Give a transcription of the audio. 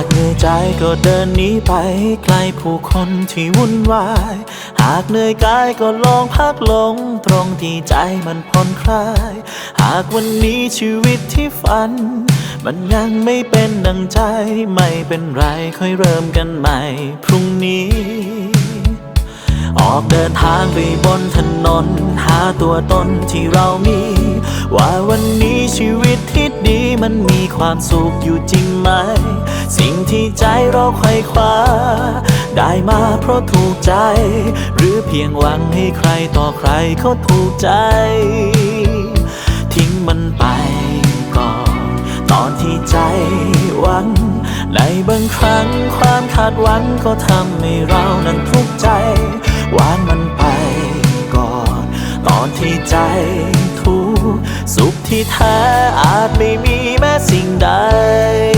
ากเหนื่อยใจก็เดินหนีไปไกลผู้คนที่วุ่นวาย หากเหนื่อยกายก็ลองพักลงตรงที่ใจมันผ่อนคลาย หากวันนี้ชีวิตที่ฝัน มันยังไม่เป็นดังใจไม่เป็นไรค่อยเริ่มกันใหม่ พรุ่งนี้ ออกเดินทางไปบนถนน หาตัวตนที่เรามี ว่าวันน ที่ดีมันมีความสุขอยู่จริงไหม สิ่งที่ใจเราไขว่คว้า ได้มาเพราะถูกใจ หรือเพียงหวังให้ใครต่อใครเขาถูกใจ ทิ้งมันไปก่อน ตอนที่ใจหวัง ในบางครั้งความคาดหวังก็ทำให้เรานั้นทุกข์ใจวางมันไปก่อน ตอนที่ใจทุก สุขที่แท้อาจไม่มีแม้สิ่ง